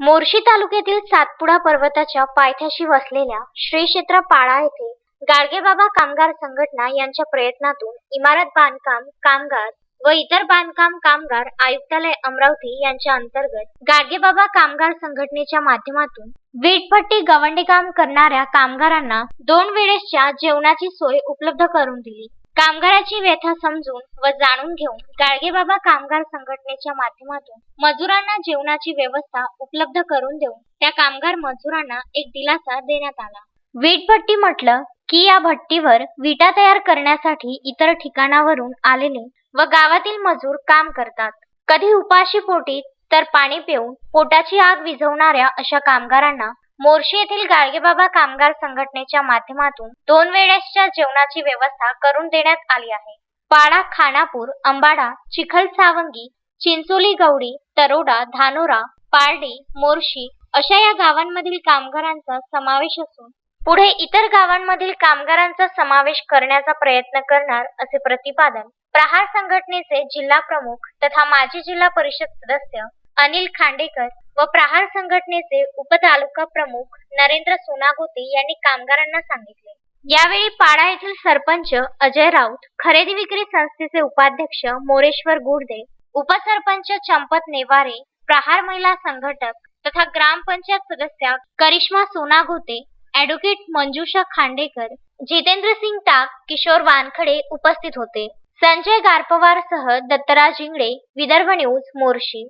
मोर्शी तालुक्यातील सातपुडा पर्वताच्या पायथ्याशी वसलेल्या श्री क्षेत्र पाळा येथे गाडगेबाबा कामगार संघटना यांच्या प्रयत्नातून इमारत बांधकाम कामगार व इतर बांधकाम कामगार आयुक्तालय अमरावती यांच्या अंतर्गत गाडगेबाबा कामगार संघटनेच्या माध्यमातून वीटभट्टी गवंडी काम करणाऱ्या कामगारांना दोन वेळेसच्या जेवणाची सोय उपलब्ध करून दिली. कामगाराची व्यथा समजून व जाणून घेऊन गाडगेबाबा कामगार संघटनेच्या माध्यमातून मजुरांना जेवणाची व्यवस्था उपलब्ध करून देऊन त्या कामगार मजुरांना एक दिलासा देण्यात आला. वीटभट्टी म्हटलं की या भट्टीवर विटा तयार करण्यासाठी इतर ठिकाणावरून आलेले व गावातील मजूर काम करतात. कधी उपाशी पोटी तर पाणी पिऊन पोटाची आग विझवणाऱ्या अशा कामगारांना मोर्शी येथील गाडगेबाबा कामगार संघटनेच्या माध्यमातून दोन वेळेसच्या जेवणाची व्यवस्था करून देण्यात आली आहे. पाडा खानापूर अंबाडा चिखल सावंगी चिंचोली गौडी तरोडा धानोरा पारडी मोर्शी अशा या गावांमधील कामगारांचा समावेश असून पुढे इतर गावांमधील कामगारांचा समावेश करण्याचा प्रयत्न करणार असे प्रतिपादन प्रहार संघटनेचे जिल्हा प्रमुख तथा माजी जिल्हा परिषद सदस्य अनिल खांडेकर व प्रहार संघटनेचे उपतालुका प्रमुख नरेंद्र सोनागोते यांनी कामगारांना सांगितले. यावेळी पाडा येथील सरपंच अजय राऊत खरेदी विक्री संस्थेचे उपाध्यक्ष मोरेश्वर गुडदे उपसरपंच चंपत नेवारे प्रहार महिला संघटक तथा ग्रामपंचायत सदस्या करिश्मा सोनागोते ऍडव्होकेट मंजुषा खांडेकर जितेंद्र सिंग टाक किशोर वानखडे उपस्थित होते. संजय गारपवारसह दत्तराज इंगळे विदर्भ न्यूज मोर्शी.